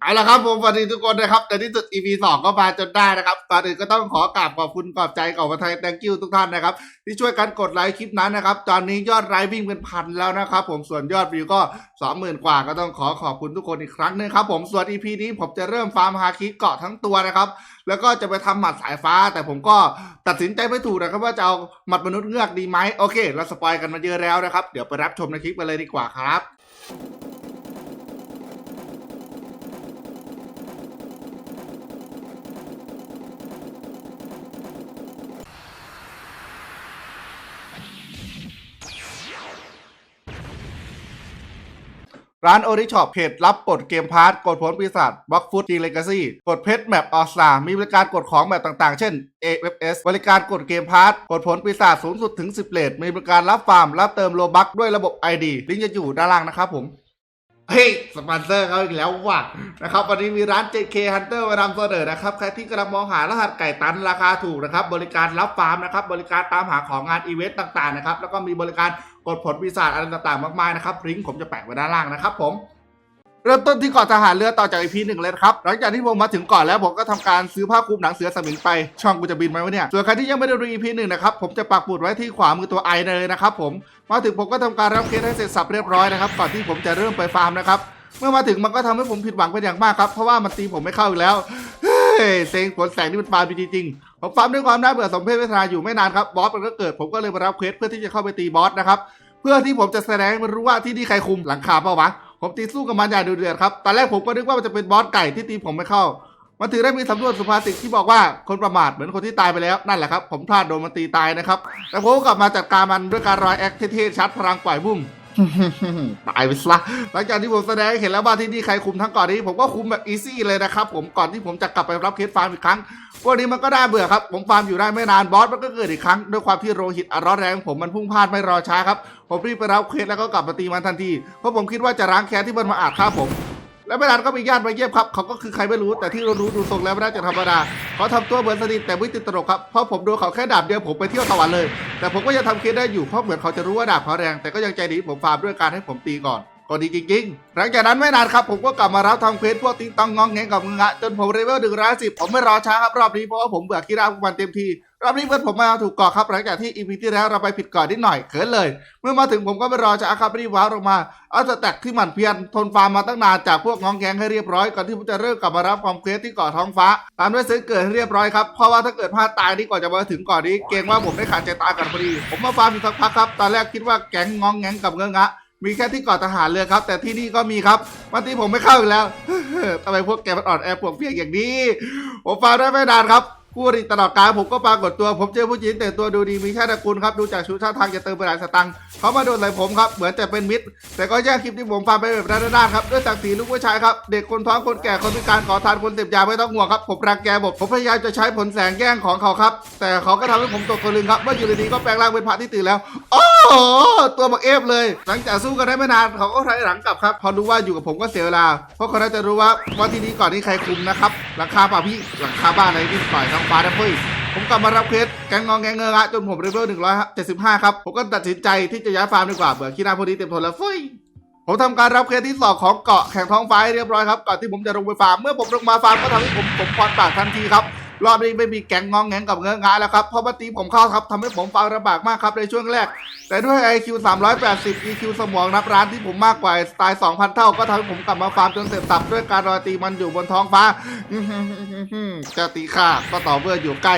เอาละครับผมสวัสดีทุกคนนะครับในที่สุด EP สองก็มาจนได้นะครับก่อนอื่นก็ต้องขอกราบขอบคุณขอบใจขอบพระเทัย thank you ทุกท่านนะครับ ที่ช่วยกันกดไลค์คลิปนั้นนะครับ ตอนนี้ยอดไลค์วิ่งเป็นพันแล้วนะครับ ผมส่วนยอดวิวก็สองหมื่นกว่าก็ต้องขอขอบคุณทุกคนอีกครั้งหนึงครับผมส่วน EP นี้ผมจะเริ่มฟาร์มฮาคิเกาะทั้งตัวนะครับ แล้วก็จะไปทำหมัดสายฟ้า แต่ผมก็ตัดสินใจไม่ถูกนะครับว่าจะเอาหมัดมนุษย์เงือกดีไหมโอเค เราสปอยกันมาเยอะแล้วนะครับ เดี๋ยวไปรับชมในคลิปกันเลยดีกว่าครับ ร้านโอริช็อปเพจรับกดเกมพาร์ตกดผลปีศาจบล็อกฟุตจีเลกาซี่กดเพชรแมปออสตามีบริการกดของแบบต่างๆ เช่น AFS บริการกดเกมพาร์ตกดผลปีศาจสูงสุดถึง 10เลทมีบริการรับฟาร์มรับเติมโลบัคด้วยระบบ ID ลิงก์จะอยู่ด้านล่างนะครับผม เฮ้ยสปอนเซอร์เขาอีกแล้วว่ะนะครับวันนี้มีร้าน JK Hunter มานำเสนอนะครับใครที่กำลังมองหารหัสไก่ตันราคาถูกนะครับบริการรับฟาร์มนะครับบริการตามหาของงานอีเวนต์ต่างๆนะครับแล้วก็มีบริการกดผลวิสาอะไรต่างๆ มากมายนะครับลิงก์ผมจะแปะไว้ด้านล่างนะครับผม เริ่มต้นที่เกาะทหารเรือต่อจากอีพีหนึ่งเลยครับหลังจากที่ผมมาถึงเก่อนแล้วผมก็ทำการซื้อผ้าคลุมหนังเสือสมิงไป ช่องกูจะบินไหมวะเนี่ย ส่วนใครที่ยังไม่ได้ดูอีพีหนึ่งนะครับผมจะปักหมุดไว้ที่ขวามือตัวไอเลยนะครับผมมาถึงผมก็ทำการรับเคสให้เสร็จสับเรียบร้อยนะครับก่อนที่ผมจะเริ่มไปฟาร์มนะครับเมื่อมาถึงมันก็ทำให้ผมผิดหวังเป็นอย่างมากครับเพราะว่ามันตีผมไม่เข้าอีกแล้วเฮ้ยเซ็งผลแสงนี่มันฟาร์มจริงๆผมฟาร์มด้วยความน่าเบื่อสมเพศเวทนาอยู่ไม่นานครับบอสมันก็เกิดผมก็เลยมารับเควสเพื่อที่จะเข้าไปตีบอสนะครับเพื่อที่ผมจะแสดงมันรู้ว่าที่นี่ใครคุมหลังคาเปล่าวะ ผมตีสู้กับมันอย่างดุเดือดครับตอนแรกผมก็นึกว่ามันจะเป็นบอสไก่ที่ตีผมไม่เข้า มันถือได้มีสำรวจสุภาษิตที่บอกว่าคนประมาทเหมือนคนที่ตายไปแล้วนั่นแหละครับ ผมพลาดโดนมันตีตายนะครับแต่ผมก็กลับมาจัดการมันด้วยการรอยแอคเท่ๆชัดพลังปล่อยบุ้ม ตายไปซะหลังจากที่ผมแสดงให้เห็นแล้วว่าที่นี่ใครคุมทั้งก่อนนี้ผมก็คุมแบบอีซี่เลยนะครับผมก่อนที่ผมจะกลับไปรับเคสฟาร์มอีกครั้งพวกนี้มันก็ได้เบื่อครับผมฟาร์มอยู่ได้ไม่นานบอสมันก็เกิดอีกครั้งด้วยความที่โรหิตอันร้อนแรงผมมันพุ่งพลาดไม่รอช้าครับผมรีบไปรับเคสแล้วก็กลับมาตีมันทันทีเพราะผมคิดว่าจะล้างแค้นที่มันมาอาจฆ่าผมแล้วไม่นานก็มีญาติมาเยี่ยมครับ เขาก็คือใครไม่รู้แต่ที่เรารู้ดูทรงแล้วไม่น่าจะธรรมดาเขาทำตัวเหมือนสนิทแต่ไม่ติดตลกครับเพราะผมโดนเขาแค่ดาบเดียวผมไปเที่ยวสวรรค์เลย แต่ผมก็ยังทำเคสได้อยู่เพราะเหมือนเขาจะรู้ว่าดาบเขาแรง แต่ก็ยังใจดีผมฟาร์มด้วยการให้ผมตีก่อนก็ดีจริงๆ หลังจากนั้นไม่นานครับผมก็กลับมารับทำเควสพวกติงตองงองแงงกับงงะจนผมเลเวลหนึ่งร้อยสิบผมไม่รอช้าครับรอบนี้เพราะว่าผมเบื่อคีราพวกมันเต็มที รอบนี้เพื่อนผมมาถูกกาะครับหลังจากที่อีพีที่แล้วเราไปผิดกาะนิดหน่อยเขินเลย เมื่อมาถึงผมก็ไม่รอช้าครับรีบว้าวลงมาเอาสแต็กที่หมันเพียรทนฟาร์มมาตั้งนานจากพวกงองแงงให้เรียบร้อยก่อนที่ผมจะเริ่มกลับมารับความเควสที่เกาะท้องฟ้า ตามด้วยซื้อเกิดให้เรียบร้อยครับเพราะว่าถ้าเกิดพลาดตายนี่ก่อนจะมาถึงก่อนนี้เกรงว่าผมได้ขาดใจตายกันพอดี ผมมาฟาร์มอยู่สักพักครับตอนแรกคิดว่าแก๊งงองแงงกับเงองะมีแค่ที่เกาะทหารเรือครับ แต่ที่นี่ก็มีครับวันที่ผมไม่เข้าอีกแล้วทำไมพวกแกมันอ่อนแอพวกเพียงอย่างนี้ผมฟังได้ไม่นานครับ คู่อริตลอดกาลผมก็ปรากฏตัวผมเจอผู้หญิงแต่งตัวดูดีมีชาติตระกูลครับดูจากชุดท่าทางจะเติมไปหลายสตังค์เขามาโดนใส่ผมครับเหมือนจะเป็นมิตร แต่ก็แย่งคลิปที่ผมฟังไปแบบด้านๆครับด้วยศักดิ์ศรีลูกผู้ชายครับเด็กคนท้องคนแก่คนพิการขอทานคนเสพยาไม่ต้องห่วงครับผมรังแกบผมพยายามจะใช้ผลแสงแย่งของเขาครับ แต่เขาก็ทำให้ผมตกตะลึงครับเมื่ออยู่ดีๆก็แปลงร่างเป็นพระที่ตื่นแล้วโอ้โหตัวบักเอฟเลย หลังจากสู้กันได้ไม่นานเขาก็ถอยหลังกลับครับพอรู้ว่าอยู่กับผมก็เสียเวลาเพราะเขาน่าจะรู้ว่าว่าที่นี้ก่อนนี้ใครคุมนะครับหลังคาป่าพี่หลังคาบ้านอะไรที่ปล่อยท้องฟาดฟีผมกลับมารับเคสแกงงองแงงเงอะจนผมเลเวล175ครับ ผมก็ตัดสินใจที่จะย้ายฟาร์มดีกว่าเบื่อขี้หน้าพวกนี้เต็มทนแล้วเฟ้ยผมทำการรับเคสที่สองของเกาะแข่งท้องฟ้าเรียบร้อยครับก่อนที่ผมจะลงไปฟาร์มเมื่อผมลงมาฟาร์มก็ทำให้ผมผมพรปากทันทีครับ รอบนี้ไม่มีแก๊งงองแงงกับเงื้องาแล้วครับ เพราะว่าตีผมเข้าครับทำให้ผมฟาร์มลำบากมากครับในช่วงแรก แต่ด้วย IQ 380 EQ สมองนับร้านที่ผมมากกว่าสไตล์ 2,000 เท่าก็ทำให้ผมกลับมาฟาร์มจนเสร็จสับด้วยการรอตีมันอยู่บนท้องฟ้าจะตีค่าก็ต่อเมื่ออยู่ใกล้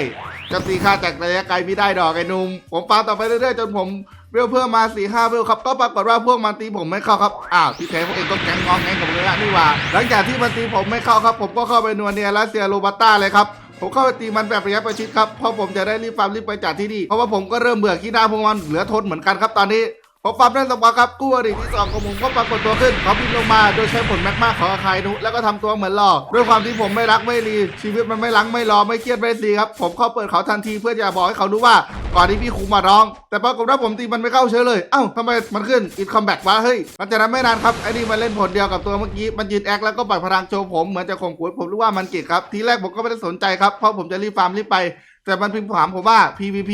จะตีค่าจากระยะไกลไม่ได้ดอกไอ้หนุ่มผมฟาร์มต่อไปเรื่อยๆจนผมเวลเพิ่มมาสี่ห้าเวลครับก็ปรากฏว่าพวกมันตีผมไม่เข้าครับอ้าวที่แท้พวกเองก็แก๊งงองแงงกับเนื้อนี่หว่า หลังจากที่มันตีผมไม่เข้าครับ ผมก็เข้าไปนัวเนียและเซียโรบัตต้าเลยครับ ผมเข้าไปตีมันแบบระยะประชิดครับเพราะผมจะได้รีบฟาร์มรีบไปจากที่นี่เพราะว่าผมก็เริ่มเบื่อขี้หน้าพวกมันเหลือทนเหมือนกันครับตอนนี้ ผมฟาร์มได้สักพักครับกู้อริที่สองของผมก็ปรากฏตัวขึ้นเขาบินลงมาโดยใช้ผลแมกมาของอาคายนุแล้วก็ทำตัวเหมือนหล่อด้วยความที่ผมไม่รักไม่รีชีวิตมันไม่ลังไม่รอไม่เครียดไม่ซีครับผมเข้าเปิดเขาทันทีเพื่อจะบอกให้เขารู้ว่าก่อนที่พี่คุมมาร้อง แต่ปรากฏว่าผมตีมันไม่เข้าเฉยเลย เอ้าทำไมมันขึ้นอินคอมแบกวะเฮ้ยหลังจากนั้นไม่นานครับไอ้นี่มันเล่นผลเดียวกับตัวเมื่อกี้มันยืนแอคแล้วก็ปล่อยพลังโชว์ผมเหมือนจะข่มขืนผมรู้ว่ามันเก่งครับทีแรกผมก็ไม่ได้สนใจครับเพราะผมจะรีบฟาร์มรีบไป แต่มันพิมพ์ถามผมว่า PVP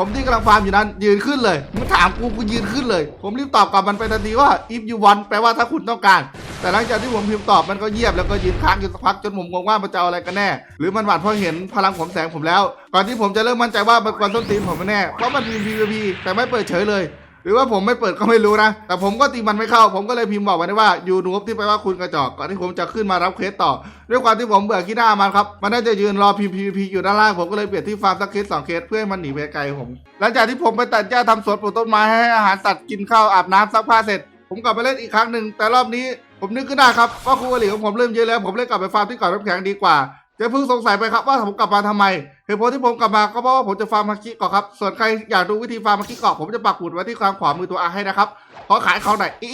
ผมที่กำลังฟาร์มอยู่นั้น ยืนขึ้นเลยมันถามกูกูยืนขึ้นเลย ผมรีบตอบกลับมันไปทันทีว่า if you want แปลว่าถ้าคุณต้องการ แต่หลังจากที่ผมพิมพ์ตอบมันก็เยียบแล้วก็ยืนค้างอยู่สักพักจนผมงงว่ามันจะเอาอะไรกันแน่ หรือมันหวาดเพราะเห็นพลังผมแสงผมแล้ว ก่อนที่ผมจะเริ่มมั่นใจว่ามันกวนต้นตีนผมแน่เพราะมันมี PVP แต่ไม่เปิดเฉยเลย หรือว่าผมไม่เปิดก็ไม่รู้นะ แต่ผมก็ตีมันไม่เข้า ผมก็เลยพิมพ์บอกไว้ได้ว่ายูนูบที่แปลว่าคุณกระจอกก่อนที่ผมจะขึ้นมารับเคสต่อ ด้วยความที่ผมเบื่อขี้หน้ามันครับ มันน่าจะยืนรอพิมพ์ PVP อยู่ด้านล่าง ผมก็เลยเปลี่ยนที่ฟาร์มสักเคสสองเคสเพื่อให้มันหนีไปไกลผม หลังจากที่ผมไปตัดหญ้าทำสวนปลูกต้นไม้ให้อาหารสัตว์กินข้าวอาบน้ำซักผ้าเสร็จ ผมกลับไปเล่นอีกครั้งหนึ่งแต่รอบนี้ผมนึกขึ้นได้ครับว่าครูอหลีของผมเริ่มเยอะแล้ว ผมเลยกลับไปฟาร์มที่เก่อนน้ำแข็งดีกว่า จะเพิ่งสงสัยไปครับว่าผมกลับมาทำไมเหตุผลที่ผมกลับมาก็เพราะว่าผมจะฟาร์มมาคิเกาะครับ ส่วนใครอยากดูวิธีฟาร์มมาคิเกาะผมจะปักหมุดไว้ที่ข้างขวามือตัวอาให้นะครับ ขอขายเขาหน่อยอี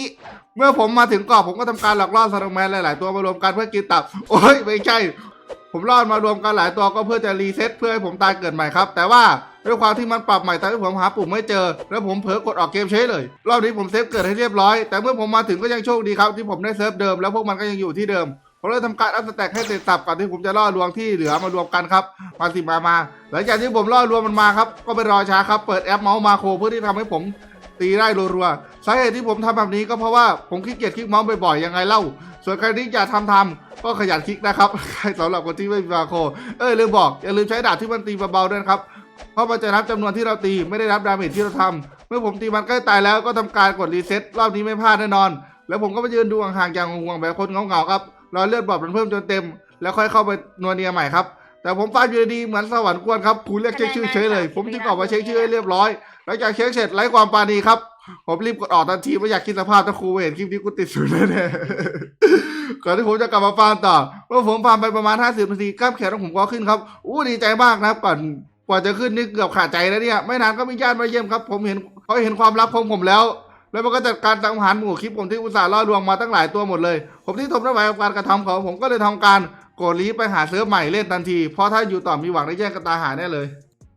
เมื่อผมมาถึงเกาะผมก็ทำการหลอกล่อสโนว์แมนหลาย ๆ ตัวมารวมกันเพื่อกินตับ โอ้ยไม่ใช่ ผมรอดมารวมกันหลายตัวก็เพื่อจะรีเซ็ตเพื่อให้ผมตายเกิดใหม่ครับ แต่ว่าด้วยความที่มันปรับใหม่ทำให้ผมหาปุ่มไม่เจอ แล้วผมเผลอกดออกเกมเฉยเลย รอบนี้ผมเซฟเกิดให้เรียบร้อย แต่เมื่อผมมาถึงก็ยังโชคดีครับที่ผมได้เซิร์ฟเดิมแล้วพวกมันก็ยังอยู่ที่เดิม ผมเลยทำการอัพสแต็กให้เสร็จสับก่อนที่ผมจะล่อลวงที่เหลือมารวมกันครับมาสิมามาหลังจากที่ผมล่อลวงมันมาครับก็ไปรอช้าครับเปิดแอปเมาส์มาโครเพื่อที่ทำให้ผมตีได้รัวๆสาเหตุที่ผมทำแบบนี้ก็เพราะว่าผมขี้เกียจคลิกเมาส์บ่อยๆยังไงเล่า ส่วนใครที่อยากทำทำก็ขยันคลิกนะครับใครสำหรับคนที่ไม่มีมาโครเออลืมบอกอย่าลืมใช้ดาบที่มันตีเบาๆด้วยนะครับเพราะมันจะนับจำนวนที่เราตีไม่ได้นับดาเมจที่เราทำเมื่อผมตีมันใกล้ตายแล้วก็ทำการกดรีเซ็ตรอบนี้ไม่พลาดแน่นอน แล้วผมก็มายืนดูห่างๆอย่างห่วงๆแบบคนเงาๆครับ รอเลือดบอบมันเพิ่มจนเต็ม แล้วค่อยเข้าไปนัวเนียใหม่ครับ แต่ผมฟาดอยู่ดีเหมือนสวรรค์กวนครับคุณเรียกเช็คชื่อเฉยเลย ผมจึงออกมาเช็คชื่อให้เรียบร้อย หลังจากเช็คเสร็จไร้ความปราณีครับ ผมรีบกดออกทันทีไม่อยากคิดสภาพถ้าครูเห็นคลิปนี้กูติดสุดแน่ๆก่อนที่ผมจะกลับมาฟาร์มต่อ เมื่อผมฟาร์มไปประมาณ 50นาทีกล้ามแขนของผมก็ขึ้นครับ อู้ดีใจมากนะครับ ก่อนกว่าจะขึ้นนี่เกือบขาดใจแล้วเนี่ย ไม่นานก็มีญาติมาเยี่ยมครับ ผมเห็นเขาเห็นความลับของผมแล้ว แล้วมันก็จัดการสังหารหมู่คลิปผมที่อุตส่าห์ล่อลวงมาตั้งหลายตัวหมดเลย ผมที่ทนไม่ไหวกับการกระทำของผมก็เลยทำการโกดลีไปหาเซิร์ฟใหม่เล่นทันที เพราะถ้าอยู่ต่อมีหวังได้แย่งกันตาหาแน่เลย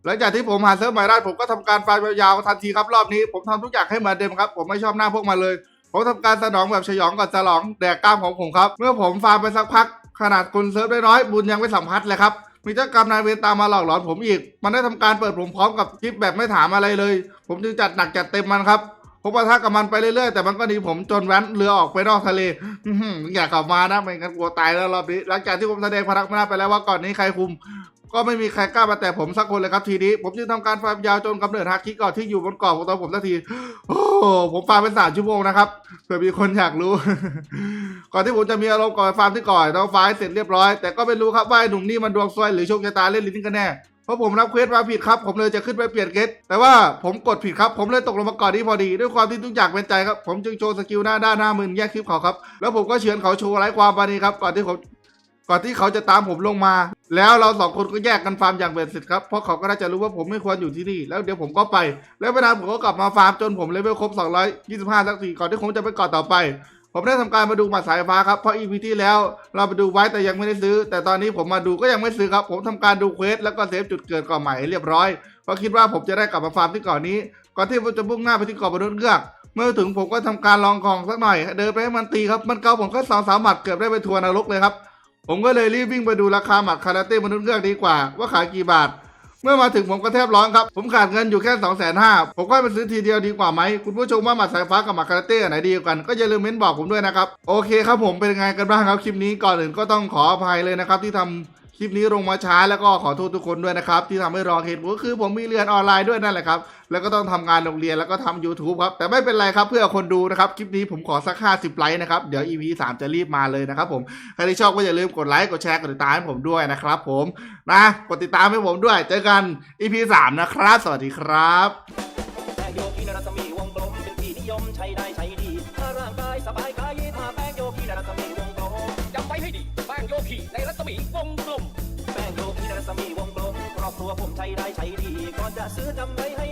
หลังจากที่ผมหาเซิร์ฟใหม่ได้ผมก็ทำการฟาร์มยาวๆทันทีครับรอบนี้ ผมทำทุกอย่างให้เหมือนเดิมครับ ผมไม่ชอบหน้าพวกมันเลย ผมทำการสนองแบบฉยองก่อนฉลองแดกกล้ามของผมครับ เมื่อผมฟาร์มไปสักพัก ขนาดคนเซิร์ฟได้น้อยบุญยังไม่สัมผัสเลยครับมีเจ้ากรรมนายเวรตามมาหลอกหลอนผมอีก มันได้ทำการเปิดผมพร้อมกับคลิปแบบไม่ถามอะไรเลย ผมจึงจัดหนักจัดเต็มมันครับ ผมปะทะกับมันไปเรื่อยๆ แต่มันก็หนีผมจนแว้นเรือออกไปนอกทะเลอือยากกลับมานะไม่งั้นกลัวตายแล้วรอบนี้หลังจากที่ผมแสดงพลังอำนาไปแล้วว่าก่อนนี้ใครคุม ก็ไม่มีใครกล้ามาแต่ผมสักคนเลยครับทีนี้ ผมจึงทำการฟาร์มยาวจนกำเนิดฮาคิก่อนที่อยู่บนเกาะของตัวผมสักที โอ้ผมฟาร์มเป็นสามชั่วโมงนะครับเผื่อมีคนอยากรู้ ก่อนที่ผมจะมีอารมณ์ก่อนฟาร์มที่ก่อนต้องฟาร์มเสร็จเรียบร้อยแต่ก็ไม่รู้ครับว่าหนุ่มนี่มันดวงซวยหรือโชคชะตาเล่นลิ้นกันแน่ เพราะผมรับเควสมาผิดครับ ผมเลยจะขึ้นไปเปลี่ยนเกตแต่ว่าผมกดผิดครับ ผมเลยตกลงมาก่อนนี้พอดี ด้วยความที่ทุกอย่างเป็นใจครับ ผมจึงโชว์สกิลหน้าด้านหน้ามือแยกคลิปเขาครับ แล้วผมก็เฉือนเขาโชว์ไร้ความปาณีครับ ก่อนที่ผมก่อนที่เขาจะตามผมลงมา แล้วเราสองคนก็แยกกันฟาร์มอย่างเบ็ดเสร็จครับ เพราะเขาก็น่าจะรู้ว่าผมไม่ควรอยู่ที่นี่ แล้วเดี๋ยวผมก็ไป แล้วไม่นานผมก็กลับมาฟาร์มจนผมเลเวลครบ 225สักทีก่อนที่ผมจะไปกาะต่อไป ผมได้ทำการมาดูหมัดสายฟ้าครับเพราะ EP ที่แล้วเราไปดูไว้แต่ยังไม่ได้ซื้อ แต่ตอนนี้ผมมาดูก็ยังไม่ซื้อครับ ผมทำการดูเควสแล้วก็เซฟจุดเกิดก่อนใหม่เรียบร้อยเพราะคิดว่าผมจะได้กลับมาฟาร์มที่เก่อนนี้ ก่อนที่ผมจะมุ่งหน้าไปที่เกาะมนุษย์เงือกเมื่อถึงผมก็ทำการลองของสักหน่อย เดินไปให้มันตีครับมันเกาผมแค่สองสามหมัดเกือบได้ไปทัวร์นรกเลยครับผมก็เลยรีบวิ่งไปดูราคาหมัดคาราเต้มนุษย์เงือกดีกว่า ว่าขายกี่บาท เมื่อมาถึงผมก็แทบร้องครับ ผมขาดเงินอยู่แค่2องแสนห้าผมก็ไปซื้อทีเดียวดีกว่าไหม คุณผู้ชมว่าหมัดสายฟ้ากับหมัดคาราเต้อันไหนดีกว่ากัน ก็อย่าลืมเม้นบอกผมด้วยนะครับ โอเคครับผมเป็นไงกันบ้างครับคลิปนี้ก่อนอื่นก็ต้องขออภัยเลยนะครับที่ทำ คลิปนี้ลงมาช้าแล้วก็ขอโทษทุกคนด้วยนะครับ ที่ทำให้รอเหตุผลก็คือผมมีเรียนออนไลน์ด้วยนั่นแหละครับ แล้วก็ต้องทำงานโรงเรียนแล้วก็ทำ YouTube ครับ แต่ไม่เป็นไรครับเพื่อคนดูนะครับ คลิปนี้ผมขอสัก 50 ไลค์นะครับ เดี๋ยว EP 3 จะรีบมาเลยนะครับผมใครที่ชอบก็อย่าลืมกดไลค์กดแชร์กดติดตามให้ผมด้วยนะครับผมนะกดติดตามให้ผมด้วยเจอกัน EP 3 นะครับ สวัสดีครับ ว่าผมใช้ได้ใช้ดีก่อนจะซื้อจำไว้ให้